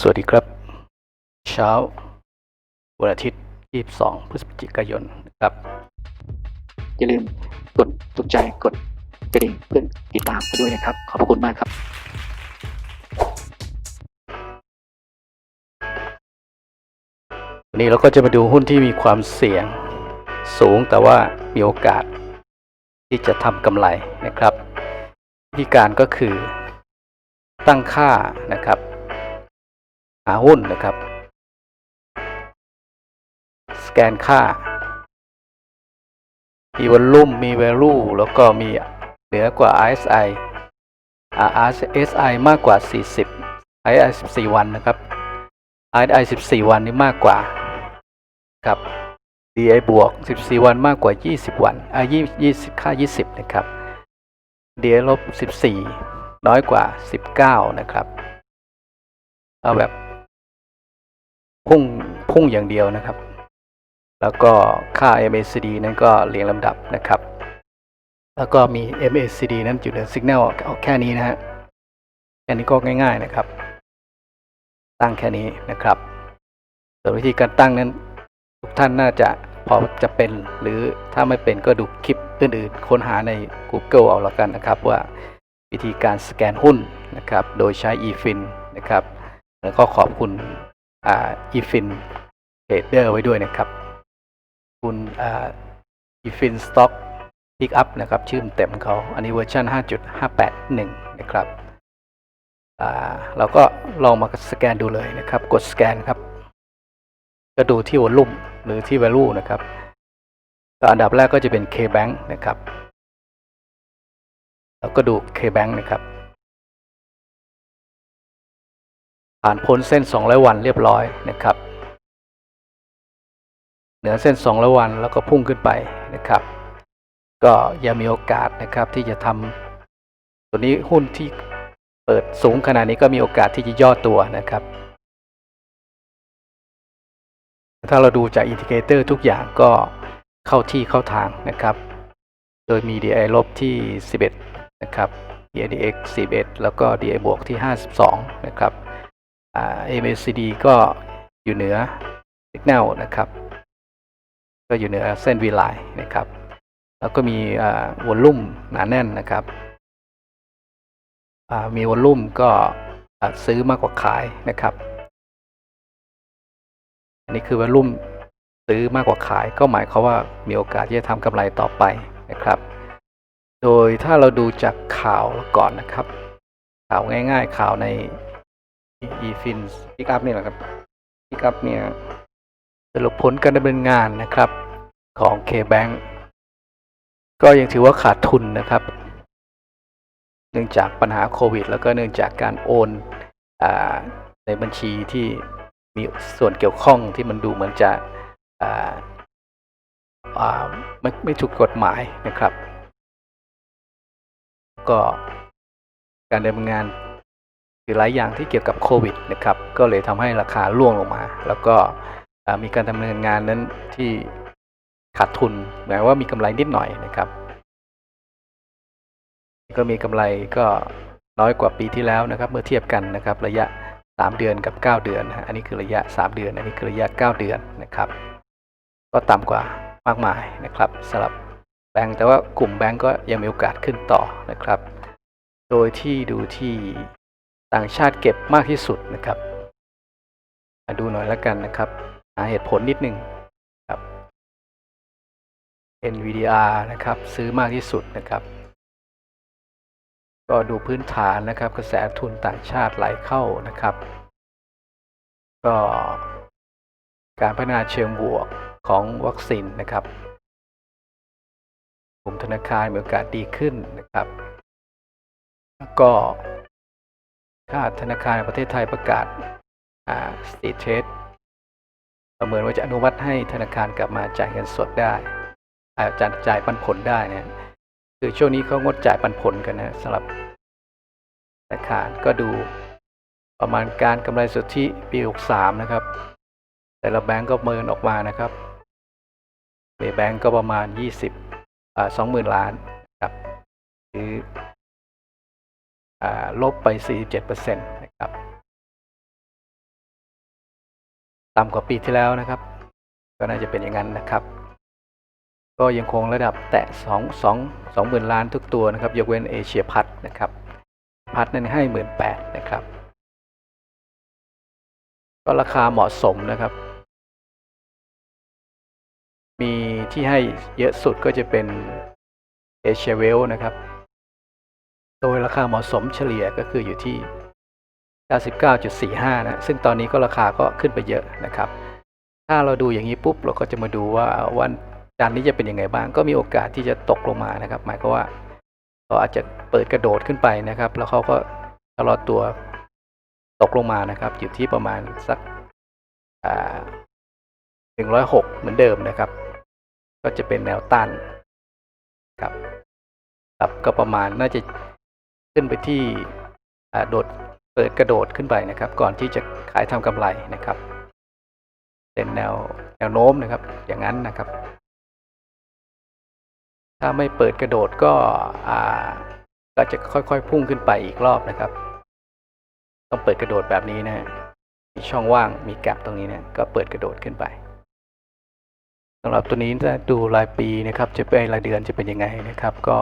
สวัสดีครับ เช้าวันอาทิตย์ 22 พฤศจิกายนนะครับ อย่าลืมกดถูกใจกดกระดิ่งเพื่อติดตามไปด้วยนะครับ ขอบพระคุณมากครับ วันนี้เราก็จะมาดูหุ้นที่มีความเสี่ยงสูงแต่ว่ามีโอกาส ที่จะทำกำไรนะครับวิธีการก็คือตั้งค่านะครับ หาหุ้นนะครับ สแกนค่า มีวอลลุ่มมี value แล้วก็มีเหนือกว่า RSI อ่า RSI มากกว่า 40 RSI 14 วันนะครับ RSI 14 วันนี่มากกว่าครับ DI บวก 14 วันมากกว่า 20 วันอ่า20 20 ค่า 20 นะครับ DI ลบ 14 น้อยกว่า 19 นะครับ เอาแบบ พุ่งพุ่งอย่างเดียวนะครับ แล้วก็ค่า MACD นั้นก็เรียงลำดับนะครับ แล้วก็มี MACD นั้นอยู่ใน Signal เอาแค่นี้นะฮะแค่นี้ก็ง่าย ๆนะครับ ตั้งแค่นี้นะครับส่วนวิธีการตั้งนั้นทุกท่านน่าจะพอจะเป็นหรือถ้าไม่เป็นก็ดูคลิปอื่นๆค้นหาใน Google เอาละกันนะครับว่าวิธีการสแกนหุ้นนะครับ โดยใช้ eFin นะครับ แล้วก็ขอบคุณ อ่า eFin Trader ไว้ด้วยนะครับ คุณอ่า eFin Stock Pick Up นะครับ ชื่อเต็มเขาอันนี้เวอร์ชัน5.581 นะครับเราก็ลองมาสแกนดูเลยนะครับ กดสแกนครับ ก็ดูที่วอลลุ่มหรือที่ value นะครับก็อันดับแรกก็จะเป็น KBank นะครับ แล้วก็ดู KBank นะครับ ผ่านพ้นเส้น 200 วันเรียบร้อยนะครับ เหนือเส้น 200 วันแล้วก็พุ่งขึ้นไปนะครับ ก็ยังมีโอกาสนะครับที่จะทำตัวนี้หุ้นที่เปิดสูงขนาดนี้ก็มีโอกาสที่จะย่อตัวนะครับ ถ้าเราดูจากอินดิเคเตอร์ทุกอย่างก็เข้าที่เข้าทางนะครับ โดยมี DI ลบที่ 11 นะครับ DIDX 11 แล้วก็ DI บวกที่ 52 นะครับ อ่า MACD ก็อยู่เหนือ Signal นะครับ ก็อยู่เหนือเส้น V line นะครับ แล้วก็มีวอลลุ่มหนาแน่นนะครับ มีวอลลุ่มก็ซื้อมากกว่าขายนะครับ อันนี้คือวอลลุ่มซื้อมากกว่าขาย ก็หมายความว่ามีโอกาสที่จะทำกำไรต่อไปนะครับ โดยถ้าเราดูจากข่าวก่อนนะครับ ข่าวง่าย ๆ ข่าวใน eFin Pick Up นี่แหละครับ Pick Up เนี่ยสรุปผลการดำเนินงานนะครับของ KBank ก็ยังถือว่าขาดทุนนะครับ เนื่องจากปัญหาโควิด แล้วก็เนื่องจากการโอนอในบัญชีที่มีส่วนเกี่ยวข้องที่มันดูเหมือนจะไม่ไม่ถูกกฎหมายนะครับ ก็การดำเนินงาน คือหลายอย่างที่เกี่ยวกับโควิดนะครับก็เลยทำให้ราคาร่วงลงมา แล้วก็มีการดำเนินงานนั้นที่ขาดทุนแม้ว่ามีกำไรนิดหน่อยนะครับ ก็มีกำไรก็น้อยกว่าปีที่แล้วนะครับ เมื่อเทียบกันนะครับ ระยะ 3 เดือนกับ 9 เดือนนะฮะอันนี้คือระยะ 3 เดือน อันนี้คือระยะ 9 เดือนนะครับ ก็ต่ำกว่ามากมายนะครับสำหรับแบงก์แต่ว่ากลุ่มแบงก์ก็ยังมีโอกาสขึ้นต่อนะครับ โดยที่ดูที่ ต่างชาติเก็บมากที่สุดนะครับมาดูหน่อยแล้วกันนะครับหาเหตุผลนิดนึงครับ NVDR นะครับซื้อมากที่สุดนะครับ ก็ดูพื้นฐานนะครับ กระแสทุนต่างชาติไหลเข้านะครับ ก็การพัฒนาเชิงบวกของวัคซีนนะครับกลุ่มธนาคารมีโอกาสดีขึ้นนะครับแล้วก็ ธนาคารประเทศไทยประกาศสตีทเทรดประเมินว่าจะอนุมัติให้ธนาคารกลับมาจ่ายเงินสดได้อาจารย์จ่ายปันผลได้เนี่ยคือช่วงนี้เขางดจ่ายปันผลกันนะสำหรับธนาคารก็ดูประมาณการกำไรสุทธิปี63นะครับ แต่ละแบงก์ก็เมินออกมานะครับเบแบงก์ก็ประมาณ 20อ่า20,000 ล้านครับหรือ ลบไป 47%นะครับต่ำกว่าปีที่แล้วนะครับ ก็น่าจะเป็นอย่างนั้นนะครับ ก็ยังคงระดับแตะสองสองสองหมื่นล้านทุกตัวนะครับ ยกเว้นเอเชียพัทนะครับ พัทนั้นให้หมื่นแปดนะครับ ก็ราคาเหมาะสมนะครับ มีที่ให้เยอะสุดก็จะเป็นเอเชียเวลนะครับ โดยราคาเหมาะสมเฉลี่ยก็คืออยู่ที่ 99.45 นะ ซึ่งตอนนี้ก็ราคาก็ขึ้นไปเยอะนะครับ ถ้าเราดูอย่างนี้ปุ๊บ เราก็จะมาดูว่าวันจันนี้จะเป็นยังไงบ้าง ก็มีโอกาสที่จะตกลงมานะครับ หมายความว่าเขาอาจจะเปิดกระโดดขึ้นไปนะครับ แล้วเขาก็ชะลอตัวตกลงมานะครับ อยู่ที่ประมาณสักอ่า106เหมือนเดิมนะครับ ก็จะเป็นแนวต้านครับครับก็ประมาณน่าจะ ขึ้นไปที่โดดเปิดกระโดดขึ้นไปนะครับ ก่อนที่จะขายทำกำไรนะครับ เป็นแนวแนวโน้มนะครับ อย่างนั้นนะครับ ถ้าไม่เปิดกระโดดก็อาก็จะค่อยๆพุ่งขึ้นไปอีกรอบนะครับ ต้องเปิดกระโดดแบบนี้นะมีช่องว่างมีแกลบตรงนี้เนะก็เปิดกระโดดขึ้นไปสำหรับตัวนี้ถ้าดูรายปีนะครับ จะเป็นรายเดือนจะเป็นยังไงนะครับ ก็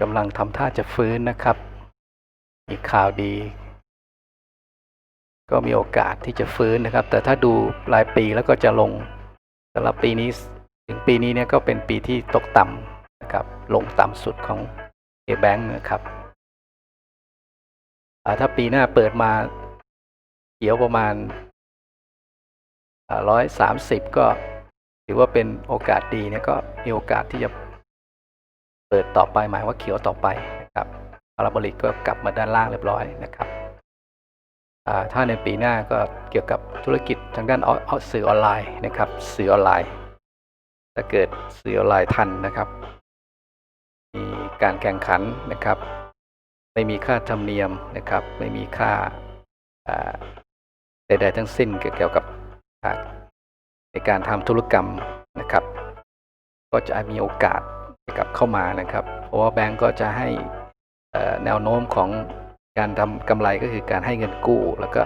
กำลังทำท่าจะฟื้นนะครับมีข่าวดี ก็มีโอกาสที่จะฟื้นนะครับ แต่ถ้าดูรายปีแล้วก็จะลงสำหรับปีนี้ถึงปีนี้เนี่ยก็เป็นปีที่ตกต่ำนะครับ ลงต่ำสุดของ A-Bank นะครับถ้าปีหน้าเปิดมาเขียวประมาณร้อยสามสิบก็ถือว่าเป็นโอกาสดีเนี่ยก็มีโอกาสที่จะ เปิดต่อไปหมายว่าเขียวต่อไปนะครับพาราโบลิกก็กลับมาด้านล่างเรียบร้อยนะครับถ้าในปีหน้าก็เกี่ยวกับธุรกิจทางด้านอออสื่อออนไลน์นะครับ สื่อออนไลน์ถ้าเกิดสื่อออนไลน์ทันนะครับ มีการแข่งขันนะครับ ไม่มีค่าธรรมเนียมนะครับ ไม่มีค่าใดๆทั้งสิ้นเกี่ยวกับในการทำธุรกรรมนะครับ ก็จะมีโอกาส กลับเข้ามานะครับ เพราะว่าแบงก์ก็จะให้แนวโน้มของการทำกำไรก็คือการให้เงินกู้ แล้วก็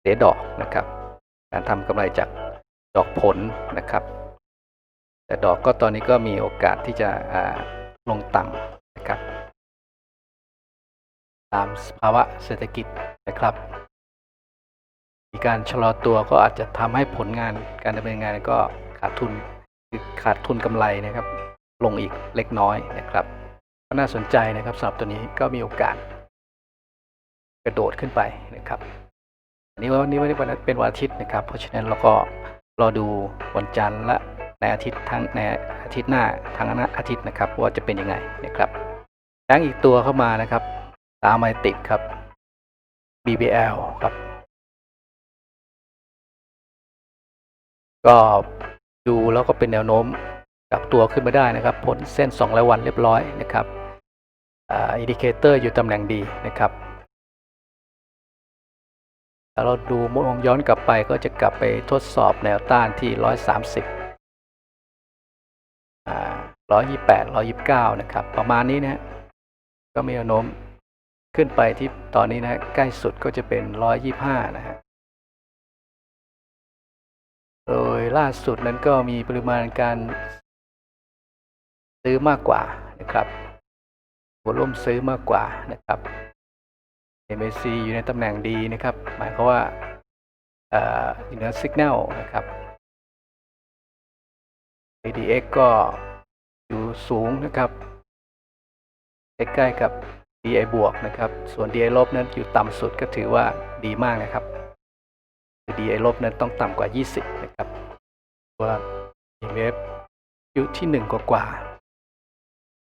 เสียดอกนะครับ การทำกำไรจากดอกผลนะครับ แต่ดอกก็ตอนนี้ก็มีโอกาสที่จะลงต่ำนะครับ ตามสภาวะเศรษฐกิจนะครับ มีการชะลอตัวก็อาจจะทำให้ผลงานการดำเนินงานก็ขาดทุนคือขาดทุนกำไรนะครับ ลงอีกเล็กน้อยนะครับก็น่าสนใจนะครับสำหรับตัวนี้ก็มีโอกาส กระโดดขึ้นไปนะครับอันนี้วันนี้วันนี้เป็นวันอาทิตย์นะครับ เพราะฉะนั้นเราก็รอดูวันจันทร์และในอาทิตย์ทั้งในอาทิตย์หน้าทั้งอาทิตย์นะครับ ว่าจะเป็นยังไงนะครับแบงอีกตัวเข้ามานะครับ ตามมาติดครับ BBL ครับ ก็ดูแล้วก็เป็นแนวโน้ม กลับตัวขึ้นมาได้นะครับผลเส้น2รายวันเรียบร้อยนะครับอ่าอินดิเคเตอร์อยู่ตำแหน่งดีนะครับถ้าเราดูมองย้อนกลับไปก็จะกลับไปทดสอบแนวต้านที่ 130อ่า128 129 นะครับ ประมาณนี้นะก็มีแนวโน้มขึ้นไปที่ตอนนี้นะฮะใกล้สุดก็จะเป็น 125 นะฮะโดยล่าสุดนั้นก็มีปริมาณการ ซื้อมากกว่านะครับวอลุ่มซื้อมากกว่านะครับ MAC อยู่ในตำแหน่งดีนะครับ หมายความว่าอยู่เหนือสัญญาณนะครับ ADX ก็อยู่สูงนะครับใกล้ๆกับ DI บวกนะครับ ส่วน DI ลบนั้นอยู่ต่ำสุดก็ถือว่าดีมากนะครับ DI ลบนั้นต้องต่ำกว่า 20 นะครับว่า EMF อยู่ที่ 1 กว่ากว่า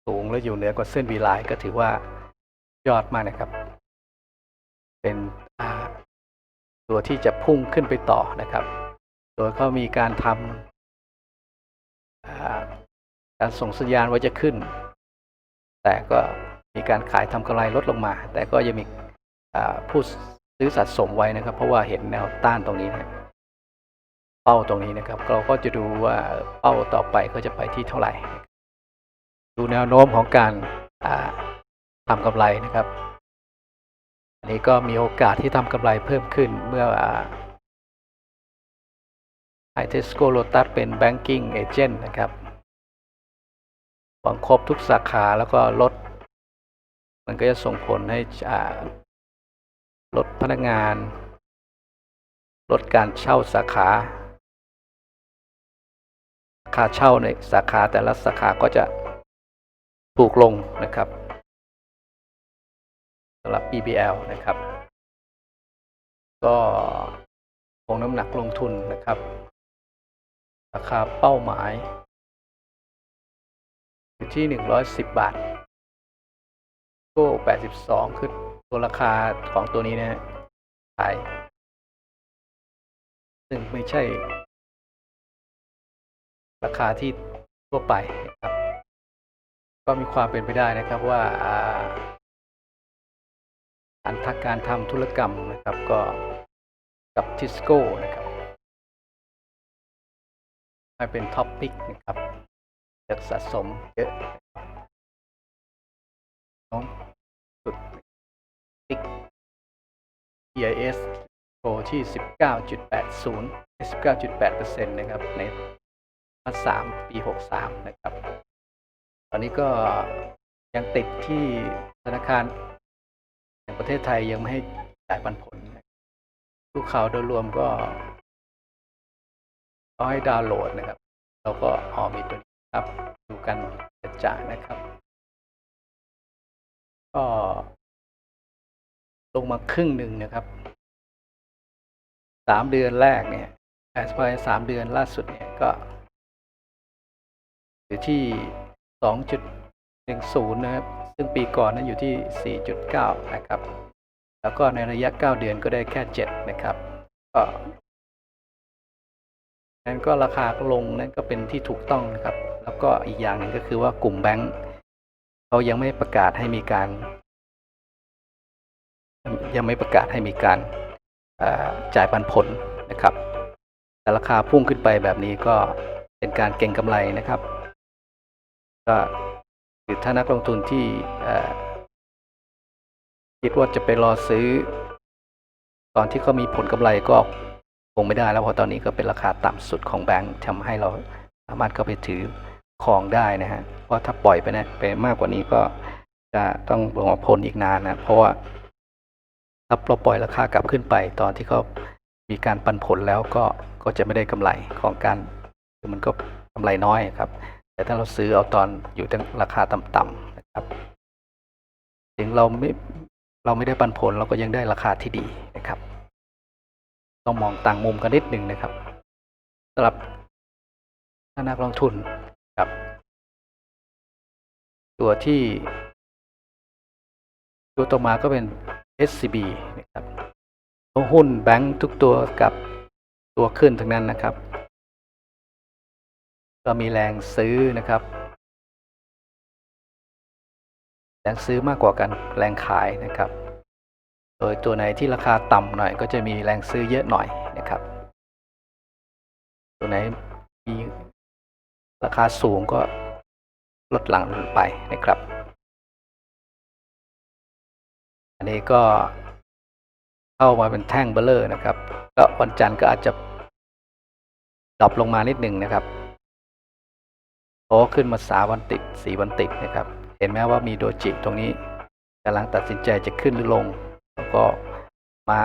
สูงและอยู่เหนือกว่าเส้น V line ก็ถือว่ายอดมากนะครับ เป็นตัวที่จะพุ่งขึ้นไปต่อนะครับ โดยเขามีการทำการส่งสัญญาณว่าจะขึ้น แต่ก็มีการขายทำกำไรลดลงมา แต่ก็ยังมีผู้ซื้อสะสมไว้นะครับ เพราะว่าเห็นแนวต้านตรงนี้นะเป้าตรงนี้นะครับ เราก็จะดูว่าเป้าต่อไปก็จะไปที่เท่าไหร่ ดูแนวโน้มของการทำกำไรนะครับ อันนี้ก็มีโอกาสที่ทำกำไรเพิ่มขึ้นเมื่อไอเทสโกโ o ตัสเป็น banking agent นะครับหวังครบทุกสาขาแล้วก็ลด มันก็จะส่งผลให้ลดพนักงาน ลดการเช่าสาขาค่าเช่าในสาขาแต่ละสาขาก็จะ ถูกลงนะครับสำหรับ BBL นะครับ ก็คงน้ำหนักลงทุนนะครับ ราคาเป้าหมายอยู่ที่ 110 บาทโก้82 คือตัวราคาของตัวนี้นะขาย ซึ่งไม่ใช่ ราคาที่ทั่วไปนะครับ ก็มีความเป็นไปได้นะครับว่าอันทักการทำธุรกรรมนะครับก็กับทิสโก้นะครับให้เป็นท็อปปิกนะครับเลือกสะสมเยอะน้องสุดปิก EIS โตที่ 19.80 19.8%นะครับในมาสามปี 63 นะครับ ตอนนี้ก็ยังติดที่ธนาคารแห่งประเทศไทยยังไม่ให้จ่ายปันผลดูกข่าวโดยรวมก็ก็ให้ดาวน์โหลดนะครับแล้วก็ออมีตัวนี้ครับ ดูกันกระจ่างนะครับ ก็ลงมาครึ่งหนึ่งนะครับสามเดือนแรกเนี่ยแอสไพสามเดือนล่าสุดเนี่ยก็อยู่ที่ 2.10 นะครับ ซึ่งปีก่อนนั้นอยู่ที่ 4.9 นะครับ แล้วก็ในระยะ 9 เดือนก็ได้แค่ 7 นะครับ ก็นั้นก็ราคาลงนั้นก็เป็นที่ถูกต้องนะครับ แล้วก็อีกอย่างหนึ่งก็คือว่ากลุ่มแบงก์เขายังไม่ประกาศให้มีการ ยังไม่ประกาศให้มีการจ่ายปันผลนะครับ แต่ราคาพุ่งขึ้นไปแบบนี้ก็เป็นการเก็งกำไรนะครับ ก็คือถ้านักลงทุนที่คิดว่าจะไปรอซื้อ ตอนที่เขามีผลกำไรก็คงไม่ได้แล้วเพราะตอนนี้ก็เป็นราคาต่ำสุดของแบงก์ทำให้เราสามารถเข้าไปถือของได้นะฮะเพราะถ้าปล่อยไปนะไปมากกว่านี้ก็จะต้องรอผลอีกนานนะ เพราะว่าถ้าเราปล่อยราคากลับขึ้นไป ตอนที่เขามีการปันผลแล้วก็ก็จะไม่ได้กำไรของการคือมันก็กำไรน้อยครับ แต่ถ้าเราซื้อเอาตอนอยู่ตั้งราคาต่ำๆนะครับถึงเราไม่เราไม่ได้ปันผลเราก็ยังได้ราคาที่ดีนะครับ ต้องมองต่างมุมกันนิดหนึ่งนะครับสำหรับถ้านักลงทุนครับ ตัวที่ ตัวต่อมาก็เป็น SCB นะครับตัวหุ้นแบงก์ทุกตัวกับตัวขึ้นทั้งนั้นนะครับ ก็มีแรงซื้อนะครับ แรงซื้อมากกว่ากันแรงขายนะครับ โดยตัวไหนที่ราคาต่ำหน่อย ก็จะมีแรงซื้อเยอะหน่อยนะครับ ตัวไหนมีราคาสูงก็ลดหลังลงไปนะครับ อันนี้ก็เข้ามาเป็นแท่งเบลเลอร์นะครับ ก็วันจันทร์ก็อาจจะดรอปลงมานิดหนึ่งนะครับ โอ้ขึ้นมาสาวันติดสีวันติดนะครับ เห็นไหมว่ามีโดจิตรงนี้กำลังตัดสินใจจะขึ้นหรือลง แล้วก็มา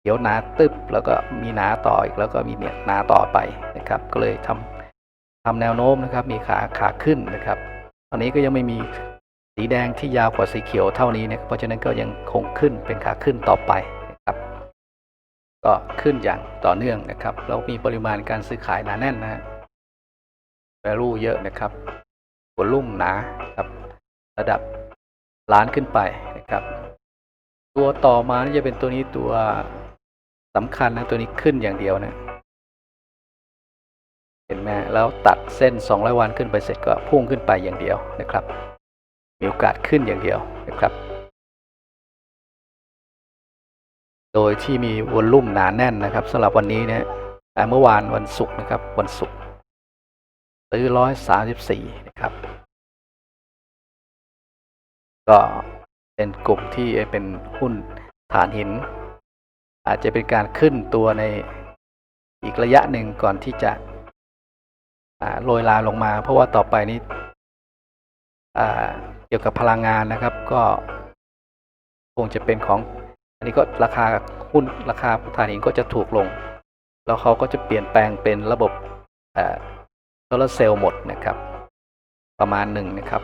เขียวหนาตึบแล้วก็มีหนาต่ออีกแล้วก็มีเนี่ยหนาต่อไปนะครับ ก็เลยทำทำแนวโน้มนะครับ มีขาขาขึ้นนะครับ ตอนนี้ก็ยังไม่มีสีแดงที่ยาวกว่าสีเขียวเท่านี้นะครับเพราะฉะนั้นก็ยังคงขึ้นเป็นขาขึ้นต่อไปนะครับ ก็ขึ้นอย่างต่อเนื่องนะครับแล้วมีปริมาณการซื้อขายหนาแน่นนะฮะ value เยอะนะครับวอลุ่มหนาครับ ระดับล้านขึ้นไปนะครับ ตัวต่อมานี่จะเป็นตัวนี้ตัวสำคัญนะตัวนี้ขึ้นอย่างเดียวนะ เห็นไหมแล้วตัดเส้น 200 วันขึ้นไปเสร็จก็พุ่งขึ้นไปอย่างเดียวนะครับ มีโอกาสขึ้นอย่างเดียวนะครับ โดยที่มีวอลลุ่มหนาแน่นนะครับสำหรับวันนี้นะแต่เมื่อวานวันศุกร์นะครับวันศุกร์ ซื้อร้อยสามสิบสี่นะครับ ก็เป็นกลุ่มที่เป็นหุ้นฐานหิน อาจจะเป็นการขึ้นตัวในอีกระยะหนึ่งก่อนที่จะโรยลาลงมา เพราะว่าต่อไปนี้เกี่ยวกับพลังงานนะครับ ก็คงจะเป็นของ อันนี้ก็ราคาหุ้นราคาฐานหินก็จะถูกลง แล้วเขาก็จะเปลี่ยนแปลงเป็นระบบ โซลาร์เซลล์หมดนะครับ ประมาณหนึ่งนะครับ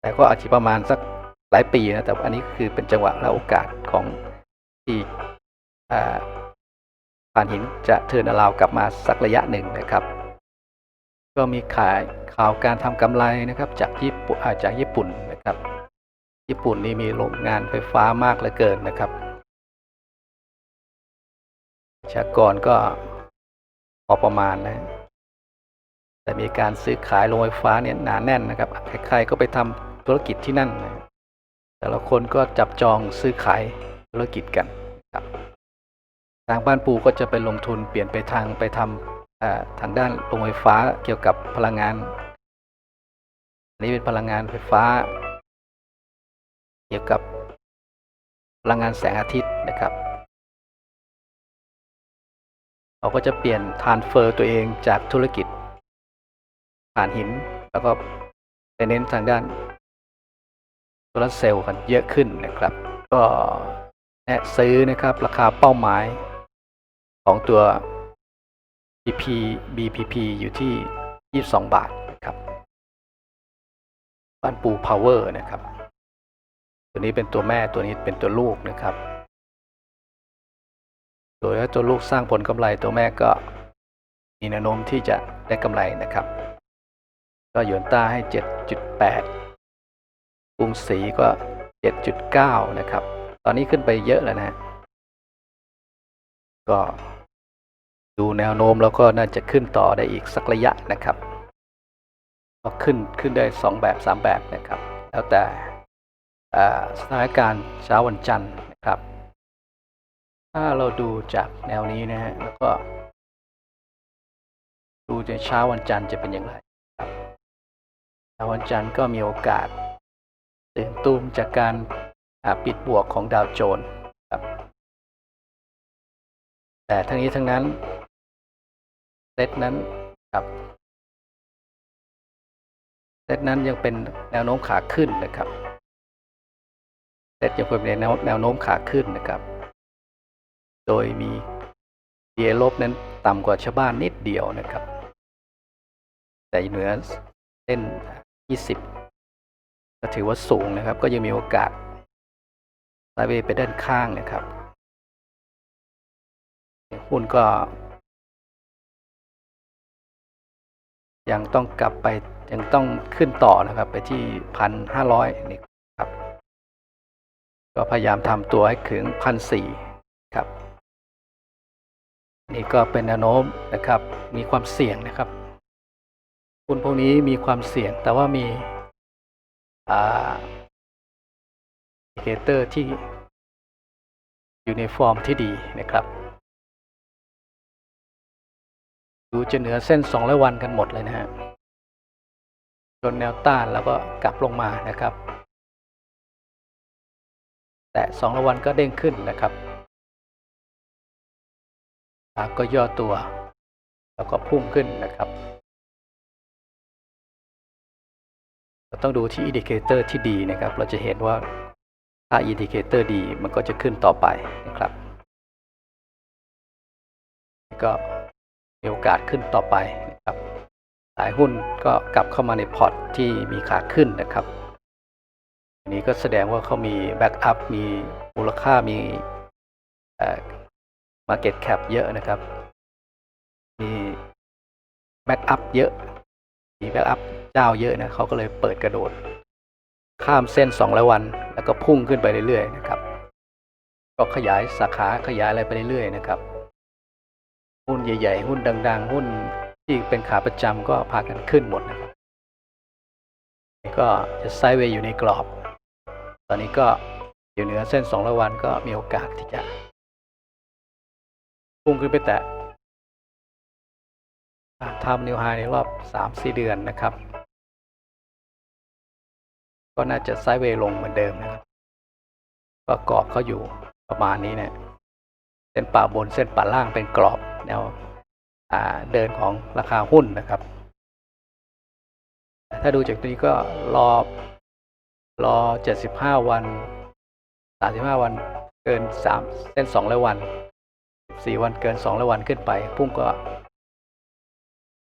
แต่ก็อาจจะประมาณสักหลายปีนะแต่อันนี้คือเป็นจังหวะและโอกาสของที่อ่านหินจะเทิร์นอราวกลับมาสักระยะหนึ่งนะครับ ก็มีขายข่าวการทำกำไรนะครับจากญี่ปุ่นจากญี่ปุ่นนะครับ ญี่ปุ่นนี่มีโรงงานไฟฟ้ามากเหลือเกินนะครับประชากรก็พอประมาณนะ แต่มีการซื้อขายโรงไฟฟ้าเนี่ยหนาแน่นนะครับ ใครๆก็ไปทำธุรกิจที่นั่นนะแต่ละคนก็จับจองซื้อขายธุรกิจกันครับทางบ้านปูก็จะไปลงทุนเปลี่ยนไปทางไปทำทางด้านโรงไฟฟ้าเกี่ยวกับพลังงานอันนี้เป็นพลังงานไฟฟ้า เกี่ยวกับพลังงานแสงอาทิตย์นะครับ เราก็จะเปลี่ยนทานเฟอร์ตัวเองจากธุรกิจ ถ่านหิน แล้วก็ไปเน้นทางด้านโซลาเซลล์กันเยอะขึ้นนะครับ ก็แนะซื้อนะครับ ราคาเป้าหมายของตัว BP BPP อยู่ที่ 22 บาทนะครับบ้านปูพาวเวอร์นะครับ ตัวนี้เป็นตัวแม่ตัวนี้เป็นตัวลูกนะครับโดยถ้าตัวลูกสร้างผลกำไรตัวแม่ก็มีแนวโน้มที่จะได้กำไรนะครับ ก็หยวนต้าให้ 7.8 กรุงศรีก็ 7.9 นะครับ ตอนนี้ขึ้นไปเยอะแล้วนะ ก็ดูแนวโน้มแล้วก็น่าจะขึ้นต่อได้อีกสักระยะนะครับ ก็ขึ้นขึ้นได้ 2 แบบ 3 แบบนะครับ แล้วแต่สถานการณ์เช้าวันจันทร์นะครับ ถ้าเราดูจากแนวนี้นะฮะแล้วก็ ดูในเช้าวันจันทร์จะเป็นอย่างไร ครับเช้าวันจันทร์ก็มีโอกาสตื่นตูมจากการาปิดบวกของดาวโจนครับ แต่ทั้งนี้ทั้งนั้นเซตนั้นครับเซตนั้นยังเป็นแนวโน้มขาขึ้นนะครับเซตยังเป็นแนวแนวโน้มขาขึ้นนะครับ โดยมี DA ลบนั้นต่ำกว่าชาวบ้านนิดเดียวนะครับ แต่เหนือเส้น 20 ก็ถือว่าสูงนะครับ ก็ยังมีโอกาสไซด์เวย์ไปด้านข้างนะครับหุ้นก็ ยังต้องกลับไปยังต้องขึ้นต่อนะครับ ไปที่พันห้าร้อยนี่ครับ ก็พยายามทำตัวให้ถึงพันสี่ครับ นี่ก็เป็นแนวโน้มนะครับ มีความเสี่ยงนะครับ หุ้นพวกนี้มีความเสี่ยง แต่ว่ามีอ่าอินดิเคเตอร์ที่อยู่ในฟอร์มที่ดีนะครับ ดูจะเหนือเส้น200วันกันหมดเลยนะฮะจนแนวต้านแล้วก็กลับลงมานะครับ แต่200วันก็เด้งขึ้นนะครับก็ย่อตัว แล้วก็พุ่งขึ้นนะครับ เราต้องดูที่อินดิเคเตอร์ที่ดีนะครับ เราจะเห็นว่าถ้าอินดิเคเตอร์ดีมันก็จะขึ้นต่อไปนะครับ ก็มีโอกาสขึ้นต่อไปนะครับหลายหุ้นก็กลับเข้ามาในพอร์ตที่มีขาขึ้นนะครับอันนี้ก็แสดงว่าเขามีแบ็กอัพมีมูลค่ามีเอ่อ market cap เยอะนะครับ มีแบ็กอัพเยอะ มีแบ็กอัพ เจ้าเยอะนะเขาก็เลยเปิดกระโดด ข้ามเส้น200วัน แล้วก็พุ่งขึ้นไปเรื่อยๆนะครับก็ขยายสาขาขยายอะไรไปเรื่อยๆนะครับหุ้นใหญ่ ๆ หุ้นดัง ๆ หุ้นที่เป็นขาประจำก็พากันขึ้นหมดนะครับก็จะไซด์เวย์อยู่ในกรอบ ตอนนี้ก็อยู่เหนือเส้น200วันก็มีโอกาสที่จะพุ่งขึ้นไปแตะทำนิวไฮในรอบ 3-4 เดือนนะครับ ก็น่าจะไซด์เวย์ลงเหมือนเดิมนะครับก็กรอบเขาอยู่ประมาณนี้เนี่ยเส้นป่าบนเส้นป่าล่างเป็นกรอบแนวเดินของราคาหุ้นนะครับ ถ้าดูจากตัวนี้ก็รอรอ 75 วัน 35 วันเกิน 3 เส้น2ร้อยวัน 14 วันเกิน2ร้อยวันขึ้นไป พุ่งก็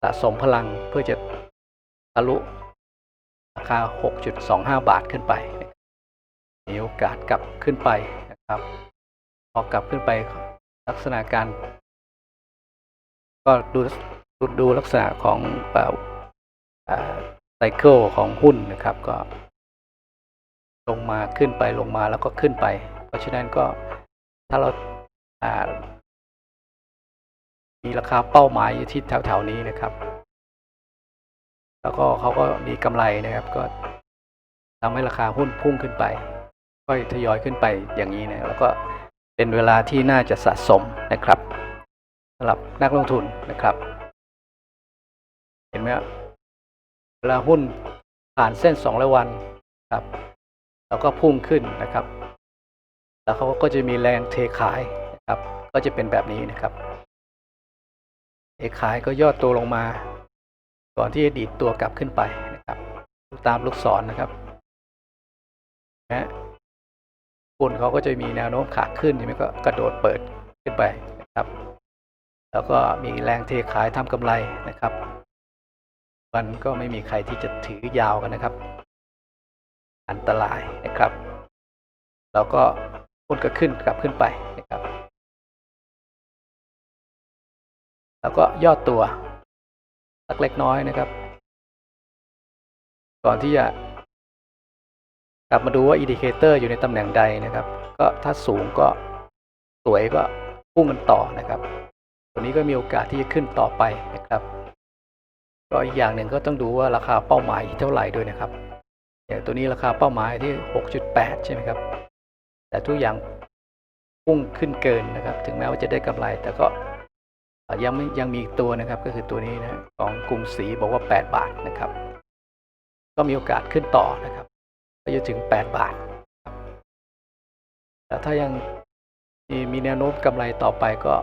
สะสมพลังเพื่อจะทะลุ ราคา 6.25 บาทขึ้นไป มีโอกาสกลับขึ้นไปนะครับ พอกลับขึ้นไปลักษณะการ ก็ดูดูดูลักษณะของแบบไซเคิลของหุ้นนะครับก็ ลงมาขึ้นไปลงมาแล้วก็ขึ้นไป เพราะฉะนั้นก็ถ้าเราอ่ามีราคาเป้าหมายอยู่ที่แถวๆนี้นะครับ แล้วก็เขาก็มีกำไรนะครับ ก็ทำให้ราคาหุ้นพุ่งขึ้นไป ค่อยทยอยขึ้นไปอย่างนี้นะแล้วก็เป็นเวลาที่น่าจะสะสมนะครับสำหรับนักลงทุนนะครับ เห็นไหมครับเวลาหุ้นผ่านเส้น200วันครับ แล้วก็พุ่งขึ้นนะครับ แล้วเขาก็จะมีแรงเทขายนะครับ ก็จะเป็นแบบนี้นะครับเทขายก็ย่อตัวลงมา ก่อนที่จะดีดตัวกลับขึ้นไปนะครับ ตามลูกศรนะครับนะหุ้นเขาก็จะมีแนวโน้มขาขึ้นใช่ไหมก็กระโดดเปิดขึ้นไปนะครับ แล้วก็มีแรงเทขายทำกำไรนะครับ มันก็ไม่มีใครที่จะถือยาวกันนะครับ อันตรายนะครับแล้วก็หุ้นก็ขึ้นกลับขึ้นไปนะครับ แล้วก็ย่อตัว สักเล็กน้อยนะครับ ก่อนที่จะกลับมาดูว่าอินดิเคเตอร์อยู่ในตำแหน่งใดนะครับ ก็ถ้าสูงก็สวยก็พุ่งกันต่อนะครับ ตัวนี้ก็มีโอกาสที่จะขึ้นต่อไปนะครับ ก็อีกอย่างหนึ่งก็ต้องดูว่าราคาเป้าหมายเท่าไหร่ด้วยนะครับอย่างตัวนี้ราคาเป้าหมายที่ 6.8 ใช่ไหมครับ แต่ทุกอย่างพุ่งขึ้นเกินนะครับ ถึงแม้ว่าจะได้กำไรแต่ก็ ยังไม่ยังมีอีกตัวนะครับก็คือตัวนี้นะของกรุงศรีบอกว่า 8 บาทนะครับ ก็มีโอกาสขึ้นต่อนะครับไปจนถึง 8 บาทบแต่ถ้ายังมีมีแนวโน้มกำไรต่อไปก็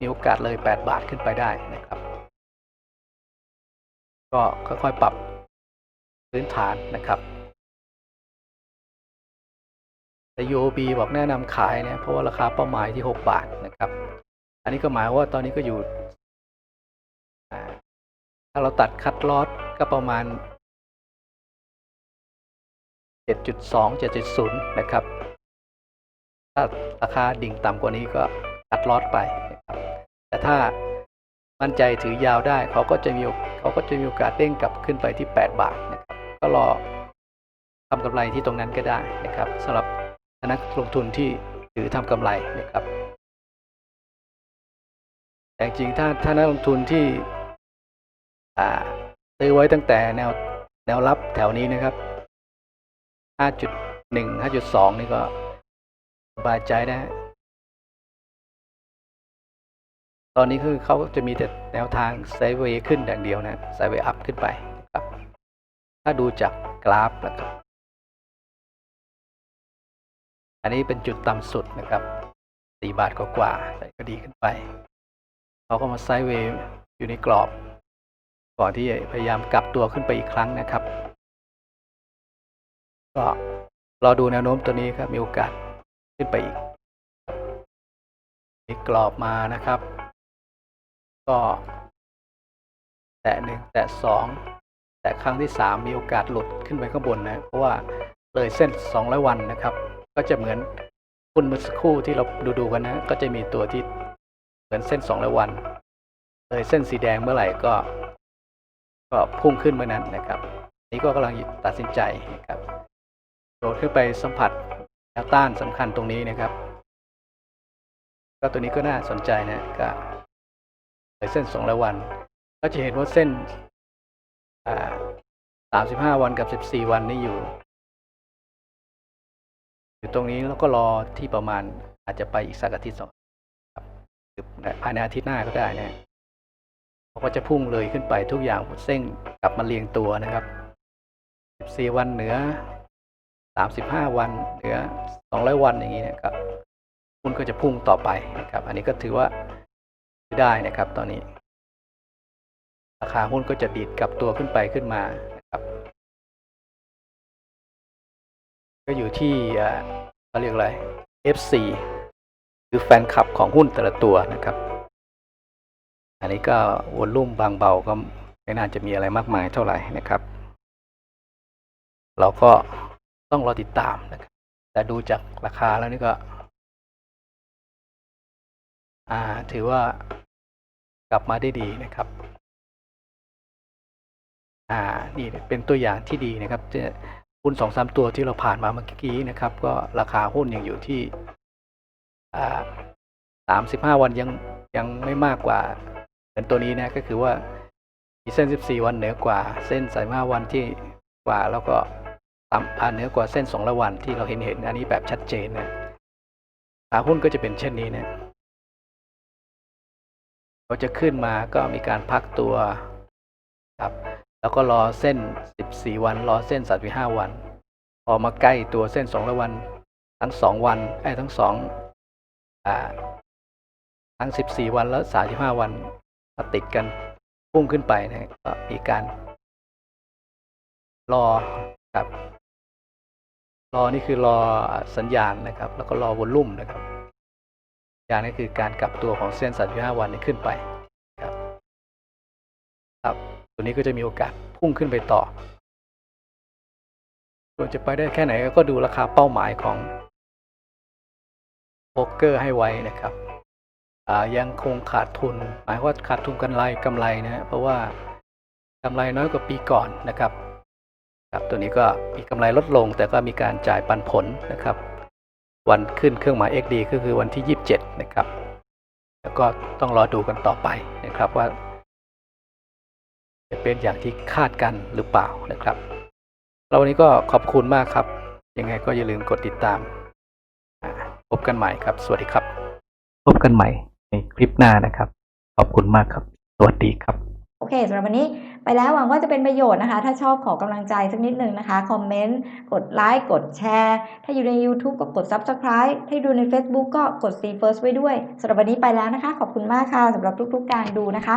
มีโอกาสเลย 8 บาทขึ้นไปได้นะครับ ก็ค่อยๆปรับพื้นฐานนะครับแต่ UOB บอกแนะนำขายเนี่ยเพราะว่าราคาเป้าหมายที่ 6 บาทนะครับ อันนี้ก็หมายว่าตอนนี้ก็อยู่ ถ้าเราตัดคัดลอสก็ประมาณ 7.2 7.0 นะครับ ถ้าราคาดิ่งต่ำกว่านี้ก็คัดลอสไปนะครับแต่ถ้ามั่นใจถือยาวได้เขาก็จะมีเขาก็จะมีโอกาสเด้งกลับขึ้นไปที่ 8 บาทนะครับก็รอทำกำไรที่ตรงนั้นก็ได้นะครับสำหรับนักลงทุนที่ถือทำกำไรนะครับ แต่จริงถ้าถ้านักลงทุนที่ซื้อไว้ตั้งแต่แนวแนวรับแถวนี้นะครับ 5.1 5.2 นี่ก็สบายใจได้ตอนนี้คือเขาจะมีแต่แนวทางไซเวย์ขึ้นอย่างเดียวนะไซเวย์อัพขึ้นไปนะครับ ถ้าดูจากกราฟนะครับ อันนี้เป็นจุดต่ำสุดนะครับ 4 บาทกว่าๆก็ดีขึ้นไป เขาก็มาไซด์เวย์อยู่ในกรอบ ก่อนที่จะพยายามกลับตัวขึ้นไปอีกครั้งนะครับ ก็รอดูแนวโน้มตัวนี้ครับมีโอกาสขึ้นไปอีกมีกรอบมานะครับ ก็แตะหนึ่งแตะสองแตะครั้งที่สามมีโอกาสหลุดขึ้นไปข้างบนนะเพราะว่าเลยเส้นสองร้อยวันนะครับ ก็จะเหมือนหุ้นเมื่อสักครู่ที่เราดูดูกันนะ ก็จะมีตัวที่ เหมือนเส้นสองร้อยวัน เลยเส้นสีแดงเมื่อไหร่ก็ ก็พุ่งขึ้นเมื่อนั้นนะครับ นี่ก็กำลังตัดสินใจนะครับโดดขึ้นไปสัมผัสแนวต้านสำคัญตรงนี้นะครับ ก็ตัวนี้ก็น่าสนใจนะก็เลยเส้นสองร้อยวัน ก็จะเห็นว่าเส้นสามสิบห้าวันกับสิบสี่วันนี่อยู่อยู่ตรงนี้แล้วก็รอที่ประมาณอาจจะไปอีกสักอาทิตย์สอง ภายในอาทิตย์หน้าก็ได้นะเขาก็จะพุ่งเลยขึ้นไปทุกอย่างเส้นกลับมาเรียงตัวนะครับ 14 วันเหนือ 35 วันเหนือ 200 วันอย่างนี้นะครับหุ้นก็จะพุ่งต่อไปนะครับ อันนี้ก็ถือว่าได้นะครับตอนนี้ ราคาหุ้นก็จะดีดกลับตัวขึ้นไปขึ้นมานะครับ ก็อยู่ที่เขาเรียกอะไร FC คือแฟนคลับของหุ้นแต่ละตัวนะครับ อันนี้ก็วอลลุ่มบางเบาก็ไม่น่าจะมีอะไรมากมายเท่าไหร่นะครับ เราก็ต้องรอติดตามนะครับ แต่ดูจากราคาแล้วนี่ก็ อ่าถือว่ากลับมาได้ดีนะครับ อ่า นี่เป็นตัวอย่างที่ดีนะครับจะหุ้นสองสามตัวที่เราผ่านมาเมื่อกี้นะครับ ก็ราคาหุ้นยังอยู่ที่ สามสิบห้าวันยังยังไม่มากกว่าเหมือนตัวนี้นะก็คือว่ามีเส้นสิบสี่วันเหนือกว่า เส้นสายห้าวันที่กว่าแล้วก็ต่ำอ่าเหนือกว่าเส้นสองละวันที่เราเห็นเห็นอันนี้แบบชัดเจนนะขาหุ้นก็จะเป็นเช่นนี้นะเราจะขึ้นมาก็มีการพักตัวครับ แล้วก็รอเส้น 14 วัน รอเส้น 35 วัน พอมาใกล้ตัวเส้น2ละวัน ทั้ง2วันไอ้ทั้งสอง ทั้ง 14 วันแล้ว 35 วันมาติดกันพุ่งขึ้นไปนะก็มีการ รอครับ รอนี่คือรอสัญญาณนะครับ แล้วก็รอวอลลุ่มนะครับสัญญาณนี่คือการกลับตัวของเส้น 35 วันนี้ขึ้นไปครับ ครับตัวนี้ก็จะมีโอกาสพุ่งขึ้นไปต่อส่วนจะไปได้แค่ไหนก็ดูราคาเป้าหมายของ โบรกเกอร์ให้ไว้นะครับยังคงขาดทุน หมายว่าขาดทุนกันไรกำไรนะฮะเพราะว่ากำไรน้อยกว่าปีก่อนนะครับครับตัวนี้ก็มีกำไรลดลงแต่ก็มีการจ่ายปันผลนะครับ วันขึ้นเครื่องหมาย XD ก็คือวันที่ 27 นะครับ แล้วก็ต้องรอดูกันต่อไปนะครับว่า จะเป็นอย่างที่คาดกันหรือเปล่านะครับเราวันนี้ก็ขอบคุณมากครับ ยังไงก็อย่าลืมกดติดตาม กันใหม่ครับ สวัสดีครับ พบกันใหม่ในคลิปหน้านะครับ ขอบคุณมากครับ สวัสดีครับ โอเคสำหรับวันนี้ไปแล้วหวังว่าจะเป็นประโยชน์นะคะ ถ้าชอบขอกำลังใจสักนิดนึงนะคะ คอมเมนต์ กดไลค์ กดแชร์ ถ้าอยู่ใน YouTube ก็กด Subscribe ถ้าดูใน Facebook ก็กด See First ไว้ด้วยสำหรับวันนี้ไปแล้วนะคะ ขอบคุณมากค่ะสำหรับทุกๆ การดูนะคะ